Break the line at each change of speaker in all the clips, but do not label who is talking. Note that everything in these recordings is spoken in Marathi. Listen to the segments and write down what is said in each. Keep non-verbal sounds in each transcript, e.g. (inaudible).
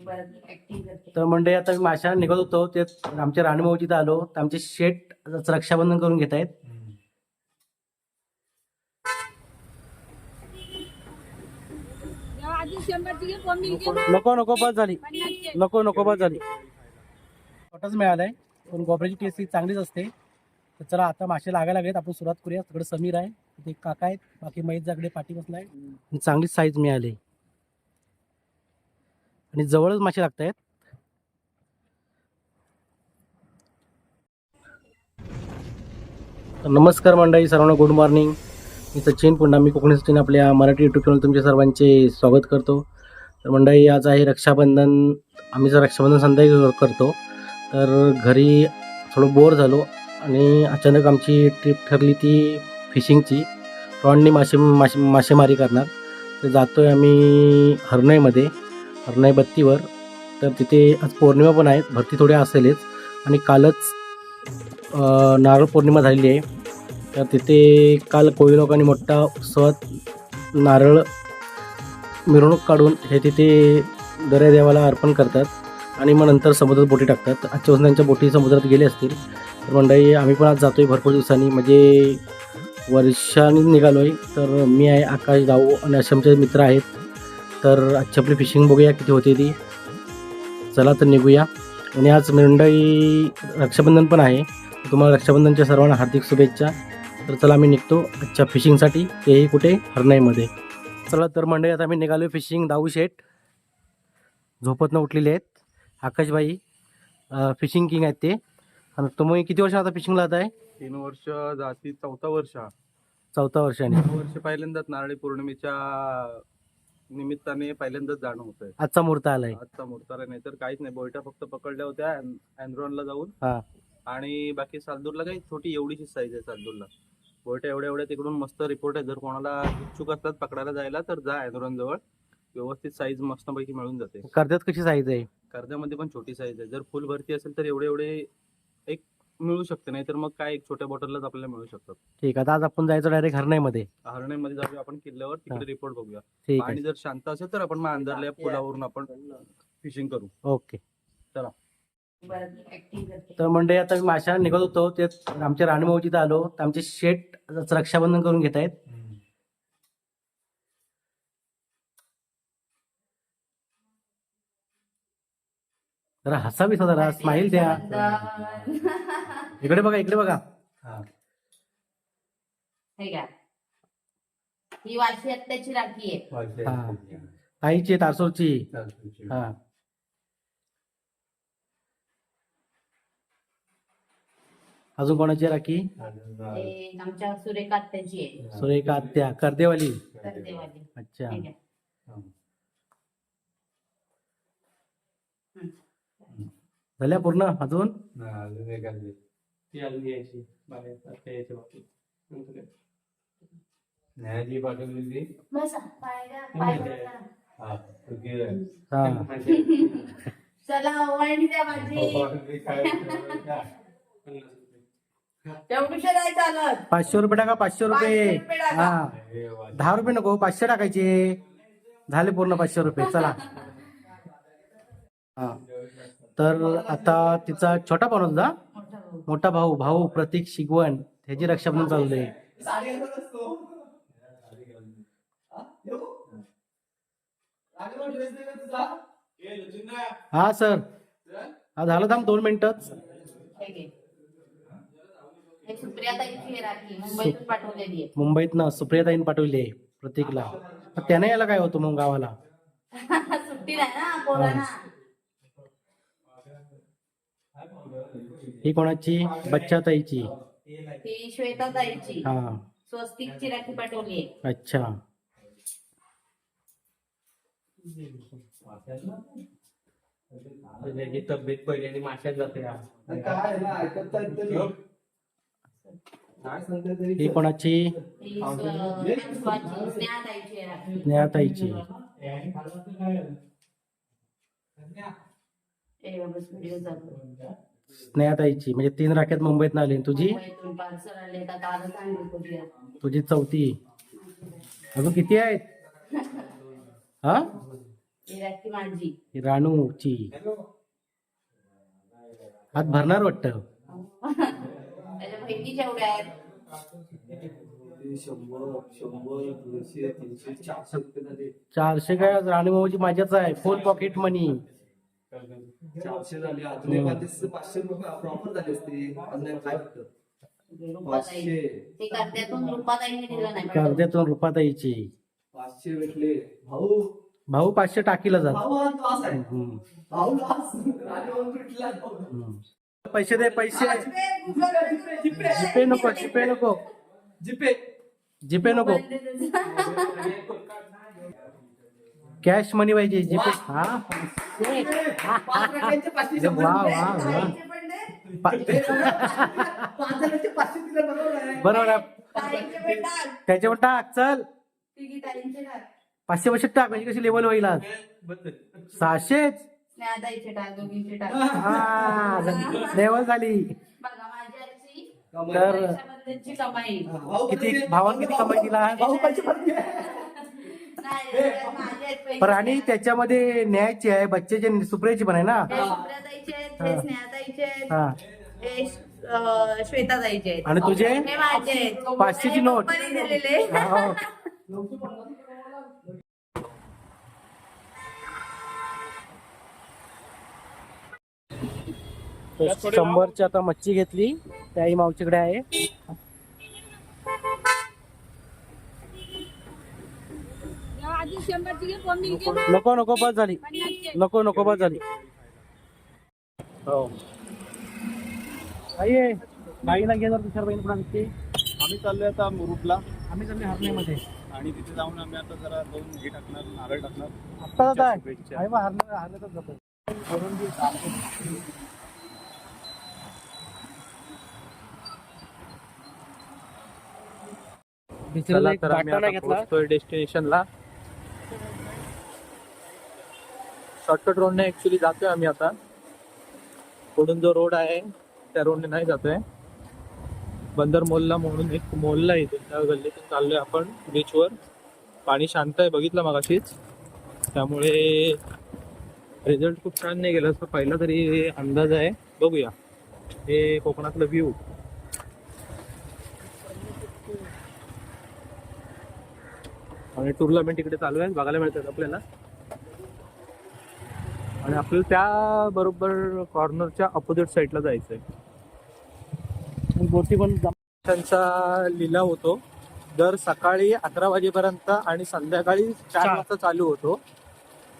तर म्हणजे आता मी माशा निघत होतो. ते आमच्या राणीभाऊजीत आलो. तर आमचे शेट रक्षाबंधन करून घेत आहेत. नको नको बस झाली. नको नको बस झाली. छोटाच मिळालाय पण गोबऱ्याची टेस्ट ही चांगलीच असते. तर चला आता मासे लागायला लागलेत. आपण सुरुवात करूया. तिकडे समीर आहे. तिथे काका आहेत. बाकी महेश जागडे पाठी बसलाय. चांगलीच साईज मिळाली. आणि जवळच मासे लागत आहेत नमस्कार मंडळी सर्वांना गुड मॉर्निंग मी सचिन पुन्हा मी कोकणी सचिन आपल्या मराठी यूट्यूब चॅनल तुमच्या सर्वांचे स्वागत करतो. तर मंडळी आज आहे रक्षाबंधन. आम्ही जर रक्षाबंधन संध्याकाळी करतो तर घरी थोडं बोर झालो आणि अचानक आमची ट्रिप ठरली ती फिशिंगची रॉडनी मासे मासे मासेमारी करणार. तर जातो आहे आम्ही हरणईमध्ये हरणाई बत्तीवर तर तिथे आज पौर्णिमा पण आहे भरती थोडी असेलच. आणि कालच नारळ पौर्णिमा झालेली आहे. तर तिथे काल कोळी लोकांनी मोठा उत्सवात नारळ मिरवणूक काढून हे तिथे दर्या देवाला अर्पण करतात. आणि मग नंतर समुद्रात बोटी टाकतात. आजच्या दिवस त्यांच्या बोटी समुद्रात गेले असतील. तर मंडळी आम्ही पण आज जातो आहे भरपूर दिवसांनी. म्हणजे वर्षांनी निघालो आहे तर मी आहे आकाश दाऊ आणि अशमचे मित्र आहेत. तर आजची आपली फिशिंग बघूया किती होते ती. चला तर निघूया. आणि आज मंडळी रक्षाबंधन पण आहे. तुम्हाला रक्षाबंधनच्या सर्वांना हार्दिक शुभेच्छा. तर चला आम्ही निघतो आजच्या फिशिंगसाठी तेही कुठे? हरणाईमध्ये. चला तर मंडळी आता आम्ही निघालो फिशिंग दाऊ शेट. झोपतनं उठलेले आहेत. आकाशबाई फिशिंग किंग आहेत ते. आणि तुम्ही किती वर्ष आता फिशिंगला जात आहे
तीन वर्ष जाती चौथा वर्ष.
चौथा वर्षाने.
वर्ष पहिल्यांदाच नारळी पौर्णिमेच्या निमित्ताने पहिल्यांदाच जाणं होतंय.
आजचा मुहूर्त आलाय.
आजचा मुहूर्ताला नाही तर काहीच नाही. बोयटा फक्त पकडल्या होत्या अँड्रॉनला जाऊन.
हा.
आणि बाकी सालदूरला काही छोटी एवढीशी साईज आहे सालदूरला. बोयटा एवढ्या एवढ्या तिकडून मस्त रिपोर्ट आहे. जर कोणाला इच्छुक असतात पकडायला जायला तर जा अँड्रॉन जवळ. व्यवस्थित साईज मस्तपैकी मिळून जाते.
कर्जात कशी साईज आहे?
कर्जामध्ये पण छोटी साईज आहे. जर फुल भरती असेल तर एवढे एवढे एक मिळू शकते नाही तर मग काय एक छोट्या बॉटललाच आपल्याला मिळू शकतात.
ठीक आहे आता आज आपण जायचं डायरेक्ट हरणाईमध्ये
हरण्यामध्ये जाऊया आपण किल्ल्यावर. तिकडे रिपोर्ट बघूया.
ठीक आहे.
जर शांत असेल तर आपण मग अंधारल्या पुलावरून आपण फिशिंग करू.
ओके.
चला.
तर मंडळी आता मी माशा निघत होतो ते आमच्या राणीभाऊजीत आलो. तर आमचे शेट रक्षाबंधन करून घेत आहेत जरा हसावी जरा स्माईल द्या. इकडे बघा इकडे बघा.
हे. घ्या. ही वाशी आत्याची राखी आहे.
हा. आईची तारसोरची हा. अजून कोणाची राखी?
हे आमच्या सुरेखा आत्याची आहे.
सुरेखा आत्या कर्देवाली. अच्छा
हे घ्या
झाल्या पूर्ण अजून?
बसा.
हा
चला वळणी द्या माझी तेवढीशे नाही चालत.
पाचशे रुपये टाका पाचशे रुपये.
पाचशे रुपये टाका.
हा. दहा रुपये नको पाचशे टाकायचे. झाले पूर्ण पाचशे रुपये चला. हा. तर आता तिचा छोटा भाऊ होता
मोठा भाऊ.
भाऊ प्रतीक शिगवण ह्याची रक्षाबंधन चालू आहे. हा सर. हा झालं थांब दोन मिनिटच
आहे मुंबईतनं
सुप्रियाताईन पाठवली आहे प्रतीकला. त्याने यायला काय होतं मग गावाला? (laughs)
सुट्टी नाही ना
ही कोणाची? बच्चाताईची.
ही श्वेताताईची.
हा.
स्वस्तिकची राखी पाठवली आहे.
अच्छा.
तब्येत पहिल्याने माशात जाते
ही कोणाची?
ही स्व- स्वाची, स्नेहाताईची आहे राखी.
स्नेहाताईची
हे बघ, व्हिडिओ चालू
स्नेहाताईची म्हणजे तीन राख्यात मुंबईत आली तुझी. तुझी चौथी. अजून किती आहेत? हा?
ही
ही राणूची. हात भरणार वाटतं?
चारशे
काय राणी माझ्याच आहे. फुल पॉकेट मनी
चारशे झाले अजून एखादे पाचशे रुपये प्रॉपर झाले असते. अजून काय होतं
रुपाताई.
पाचशे.
ते कर्त्यातून रुपाताईने दिलं नाही.
कर्जातून रुपाताईची.
पाचशे भेटले. भाऊ.
भाऊ पाचशे टाकीला जात.
हा.
पैसे दे पैसे. जिपे नको जिपे नको.
जीपे.
जिपे नको. (laughs) कॅश मनी पाहिजे जिपे हा. वा वा
बरोबर आहे.
बरोबर आहे. त्याच्यावर टाक. चल. पाचशे पाचशे टाक म्हणजे कशी लेवल होईल आज? सहाशेच.
स्नेहाताईचे टाक दोघींचे टाक.
हा लेवल झाली. तर किती भावान किती कमाई दिला? आणि त्याच्यामध्ये न्यायची आहे बच्चेचे सुप्रियाची पण आहे ना?
हे श्वेताताईचे आहेत.
आणि तुझे?
हे
पाचशेची नोट. हो. शंभरची आता मच्छी घेतली. त्याही मावशीकडे आहे
आधी शंभरची घे कोणी घे
नको नको बस झाली. नको नको बस झाली. हो. आई बाईला घे जर तुषार बहीण पण
आम्ही चाललोय आता मुरुडला.
आम्ही चालले हरण्यामध्ये.
आणि तिथे जाऊन आम्ही आता जरा दोन हे टाकणार नारळ टाकणार.
आत्ता जात आहे. आहे बा हरण्या हरण्यातच जातो.
चला तर आम्ही आता पोहोचतोय डेस्टिनेशनला शॉर्टकट रोडने ऍक्च्युली जातोय आम्ही आता. पुढून जो रोड आहे त्या रोडने नाही जातोय. बंदर मोल्ला म्हणून एक मोल्ला इथे त्या गल्लीतून चाललोय आपण बीचवर पाणी शांत आहे बघितलं मगाशीच. त्यामुळे रिझल्ट खूप छान नाही गेला असं पहिला तरी अंदाज आहे. बघूया. हे कोकणातलं व्ह्यू आणि टुर्नामेंट इकडे चालू आहे बघायला मिळतात आपल्याला. आणि आपल्याला त्या बरोबर कॉर्नरच्या अपोजिट साईडला जायचंय.
बोटी पण
त्यांचा लिलाव होतो. दर सकाळी अकरा वाजेपर्यंत आणि संध्याकाळी चार. वाजता चालू होतो.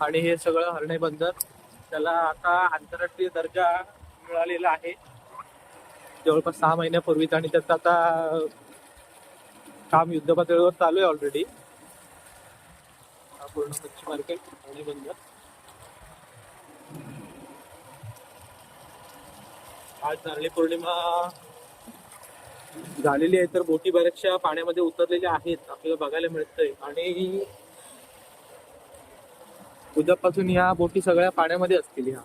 आणि हे सगळं हरणे बंदर त्याला आता आंतरराष्ट्रीय दर्जा मिळालेला आहे. जवळपास सहा महिन्यापूर्वीच आणि त्याचं आता काम युद्धपातळीवर चालू आहे ऑलरेडी पूर्ण मच्छी मार्केट हरणे बंदर आज नारळी पौर्णिमा झालेली आहे तर बोटी बऱ्याचशा पाण्यामध्ये उतरलेल्या आहेत आपल्याला बघायला मिळतंय. आणि उद्यापासून ह्या बोटी सगळ्या पाण्यामध्ये असतील ह्या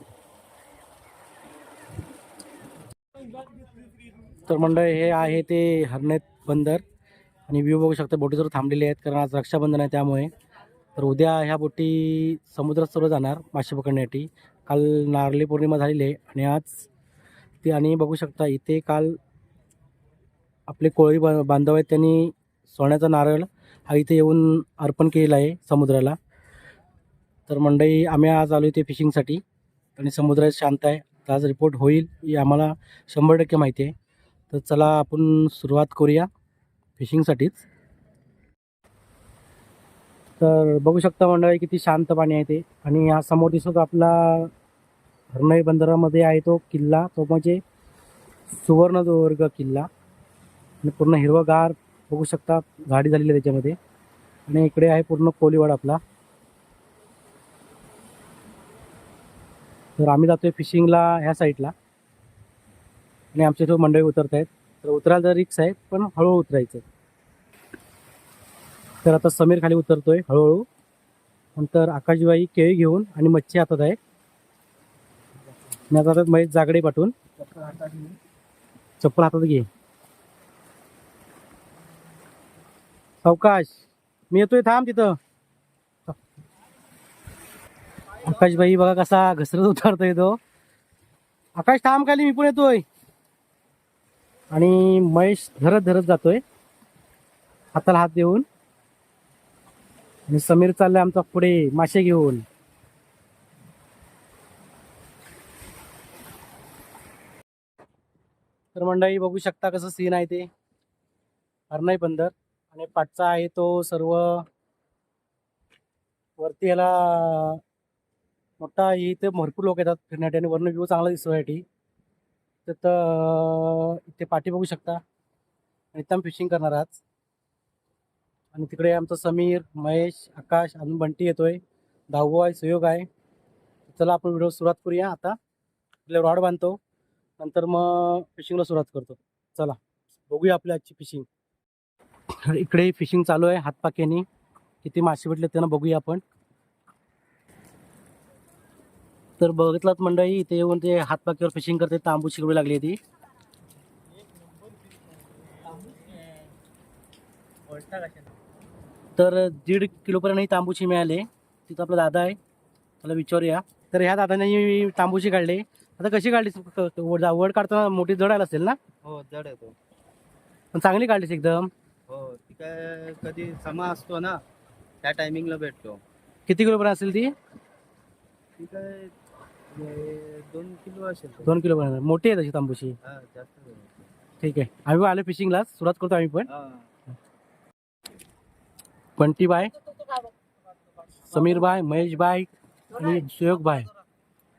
तर मंडळ हे आहे ते हरण्यात बंदर. आणि व्ह्यू बघू शकता बोटी जर थांबलेले आहेत कारण आज रक्षाबंधन आहे त्यामुळे. तर उद्या ह्या बोटी समुद्रात सर्व जाणार मासे पकडण्यासाठी. काल नारळी पौर्णिमा झालेली आहे आणि आज शकते आणि बघू शकता इथे काल आपले कोळी बा बांधव आहेत त्यांनी सोन्याचा नारळ हा इथे येऊन अर्पण केलेला आहे समुद्राला. तर मंडळी आम्ही आज आलो इथे फिशिंगसाठी आणि समुद्र शांत आहे. तर आज रिपोर्ट होईल ही आम्हाला शंभर टक्के माहिती आहे. तर चला आपण सुरुवात करूया फिशिंगसाठीच. तर बघू शकता मंडळी किती शांत पाणी आहे ते. आणि हा समोर दिसतो आपला हरणाई बंदरामध्ये आहे तो किल्ला. तो म्हणजे सुवर्णदुर्ग किल्ला. आणि पूर्ण हिरवगार बघू शकता गाडी झालेली आहे त्याच्यामध्ये. आणि इकडे आहे पूर्ण कोलीवाड आपला. तर आम्ही जातोय फिशिंगला ह्या साईडला. आणि आमच्या इथं मंडळी उतरत आहेत तर उतरायला तर रिक्स आहे पण हळूहळू उतरायचं. तर आता समीर खाली उतरतोय हळूहळू. नंतर आकाशबाई केळी घेऊन आणि मच्छी हातात आहे आणि आता महेश जागडे पाठवून चप्पल हातात घे. अवकाश मी येतोय थांब तिथं. आकाश भाई बघा कसा घसरत उतरतोय तो. आकाश थांब खाली मी पण येतोय. आणि महेश धरत धरत जातोय. हाताला हात देऊन. आणि समीर चाललाय आमचा पुढे मासे घेऊन. तर मंडळी बघू शकता कसं सीन आहे ते. हरणाई बंदर. आणि पाठचा आहे तो सर्व वरती याला मोठा इथे भरपूर लोक येतात फिरण्यासाठी आणि वर्ण व्ह्यू चांगला दिसण्यासाठी तर इथे पाठी बघू शकता. आणि इथं फिशिंग करणार आज आणि तिकडे आमचं समीर महेश आकाश अजून बंटी येतोय. दहावं आहे सुयोग आहे. चला आपण व्हिडिओ सुरुवात करूया. आता आपले रॉड बांधतो. नंतर मग फिशिंगला सुरुवात करतो. चला बघूया आपली आजची फिशिंग इकडे फिशिंग चालू आहे हातपाक्याने. किती मासे भेटले त्यांना बघूया आपण. तर बघितलात मंडळी इथे येऊन ते हातपाक्यावर फिशिंग करते तांबू शिकवी लागली ती. तर दीड किलोपर्यंतही तांबूशी तांबूची मिळाले. तिथं आपला दादा आहे. त्याला विचारूया. तर ह्या दादाने तांबूची काढले. आता कशी काढलीस? क- क- वड काढताना मोठी जड आला असेल ना?
हो जड येतो
पण चांगली काढलीस एकदम.
हो ती काय कधी समा असतो ना त्या टायमिंगला भेटतो.
किती किलोपर्यंत असेल ती?
ती काय हे दोन किलो असेल.
दोन किलोपर्यंत मोठी आहे तशी
हा जास्त नाही.
ठीक आहे. आम्ही आलो फिशिंगला सुरुवात करतो आम्ही पण.
हा.
Bunty bye Sameer bye Mahesh bye आणि सुयोग बाय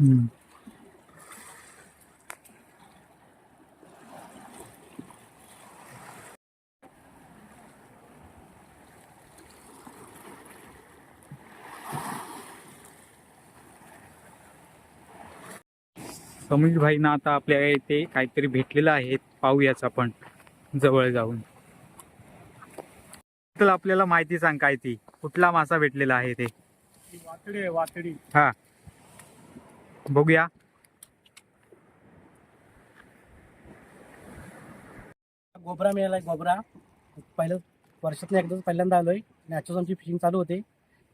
हम्म.
समीर भाईना आता आपल्या इथे काहीतरी भेटलेलं आहे. पाहूयाच आपण जवळ जाऊन. आपल्याला माहिती सांग काय ती. कुठला मासा भेटलेला आहे ते.
वातडी वातडी.
हा. बघूया.
गोबरा मिळालाय गोबरा. पहिलं वर्षातनं एकदाच पहिल्यांदा आलोय. आणि आजच्याच आमची फिशिंग चालू होते.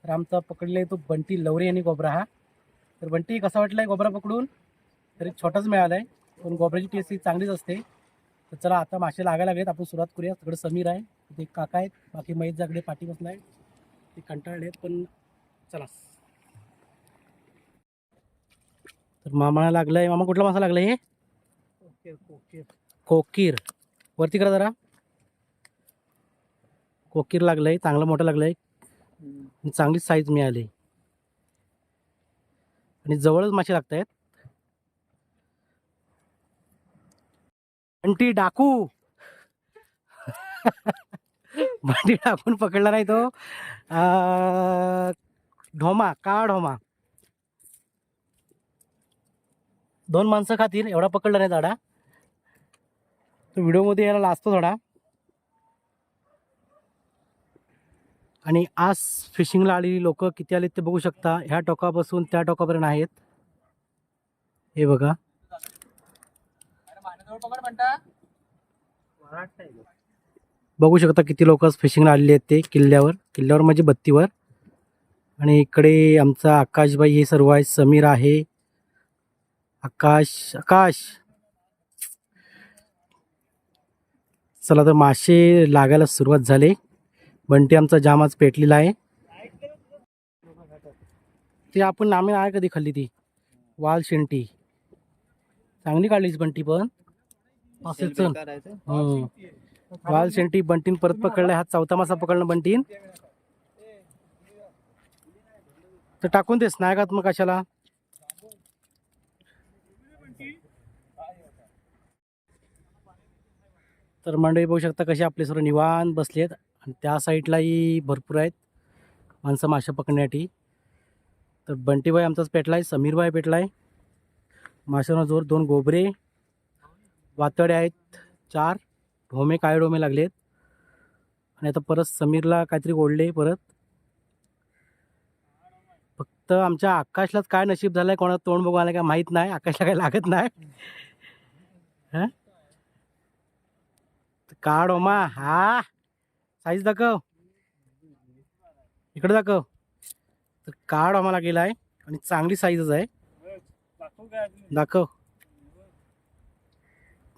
तर आमचा पकडले तो बंटी लवरे यांनी गोबरा हा. तर बंटी कसा वाटलाय गोबरा पकडून? तरी छोटाच मिळालाय पण गोबऱ्याची टेस्ट ही चांगलीच असते. तर चला आता मासे लागायला लागलेत. आपण सुरुवात करूया. सगळं समीर आहे. ते काका आहेत बाकी महेश जागडे पाठी बसलाय ते कंटाळले आहेत पण चला. तर मामाला लागलाय मामा कुठला मासा लागलाय हे? कोकीर. वरती करा जरा. कोकीर लागलंय चांगलं मोठं लागलंय. आणि चांगली साईज मिळाली. आणि जवळच मासे लागत आहेत बंटी डाकू. (laughs) (laughs) बंटी डाकून पकडला नाही तो. अं, ढोमा का ढोमा. दोन माणसं खातील एवढा पकडला नाही दाडा तो व्हिडिओमध्ये यायला लाजतो थोडा. आणि आज फिशिंगला आलेली लोक किती आलेत ते बघू शकता. ह्या टोकापासून त्या टोकापर्यंत आहेत. हे बघा. बघू शकता किती लोक फिशिंगला आलेले आहेत ते किल्ल्यावर. किल्ल्यावर म्हणजे बत्तीवर. आणि इकडे आमचा आकाशबाई हे सर्व आहे समीर आहे. आकाश आकाश! चला तर मासे लागायला सुरुवात झाली. बंटी आमचा जाम आज पेटलेला आहे. ते आपण आम्ही आहे कधी खाल्ली ती? वाल शेंटी. चांगली काढलीच बंटी पण. असेल चल वाल शेंटी बंटीन परत पकडलाय. हा चौथा मासा पकडणं बंटीन. तर टाकून देस नाही का मग कशाला तर मंडळी बघू शकता कसे आपले सर्व निवान बसले आहेत. आणि त्या साईडलाही भरपूर आहेत माणसं मासे पकडण्यासाठी. तर बंटीबाई आमचाच पेटला आहे समीरबाई पेटला आहे माशांवर जोर दोन गोबरे. वातडे आहेत चार. ढोमे काय लागले लागलेत. आणि आता परत समीरला काहीतरी ओढले परत. फक्त आमच्या आकाशलाच काय नशीब झालं आहे कोणाला तोंड बघू आलं काय माहीत नाही आकाशला काय लागत नाही. काढ का डोमा हा. साईज दाखव. इकडे दाखव. तर काळ आम्हाला गेला आहे आणि चांगली साईजच आहे. दाखव.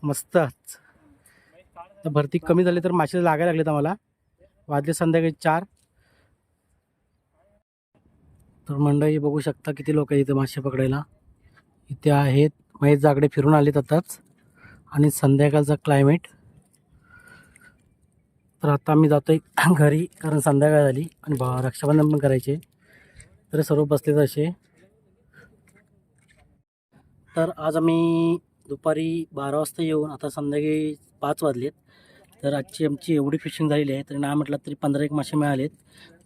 मस्तच. तर भरती कमी झाली तर मासे लागायला लागलेत आम्हाला. वाजले संध्याकाळी चार. तर मंडळी बघू शकता किती लोक आहेत इथे मासे पकडायला. इथे आहेत महेश जागडे फिरून आलेत आताच. आणि संध्याकाळचा क्लायमेट तर आता आम्ही जातोय घरी कारण संध्याकाळ झाली आणि भा रक्षाबंधन पण करायचे. तर सर्व बसलेत असे. तर आज आम्ही दुपारी बारा वाजता येऊन आता संध्याकाळी पाच वाजलेत. तर आजची आमची एवढी फिशिंग झालेली आहे तरी नाही म्हटलं तरी पंधरा एक मासे मिळालेत.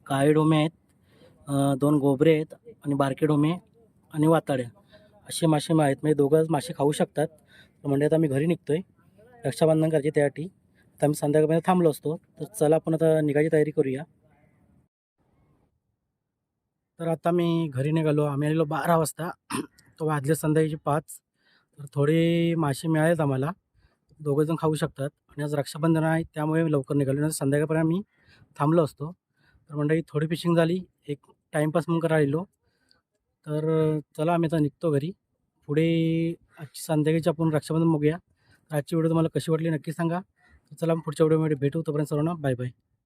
काळे डोमे आहेत दोन गोबरे आहेत आणि बारके डोमे आणि वाताड्या असे मासे आहेत म्हणजे दोघंच मासे खाऊ शकतात. तर म्हणजे आता आम्ही घरी निघतो आहे रक्षाबंधन करायचे त्यासाठी. तर आम्ही संध्याकाळपर्यंत थांबलो असतो. तर चला आपण आता निघायची तयारी करूया. तर आता मी घरी निघालो. आम्ही आलेलो बारा वाजता. तो वाजले संध्याकाळचे पाच. तर थोडे मासे मिळालेत आम्हाला. दोघंजण खाऊ शकतात आणि आज रक्षाबंधन आहे त्यामुळे लवकर निघालो. नाही संध्याकाळपर्यंत आम्ही थांबलो असतो. तर मंडळी थोडी फिशिंग झाली. एक टाईमपास म्हणून करायलो तर चला आम्ही आता निघतो घरी. पुढे आजची संध्याकाळची आपण रक्षाबंधन बघूया. आजची व्हिडिओ तुम्हाला कशी वाटली नक्की सांगा. तर चला पुढच्या व्हिडिओमध्ये भेटू. तोपर्यंत सर्वांना बाय बाय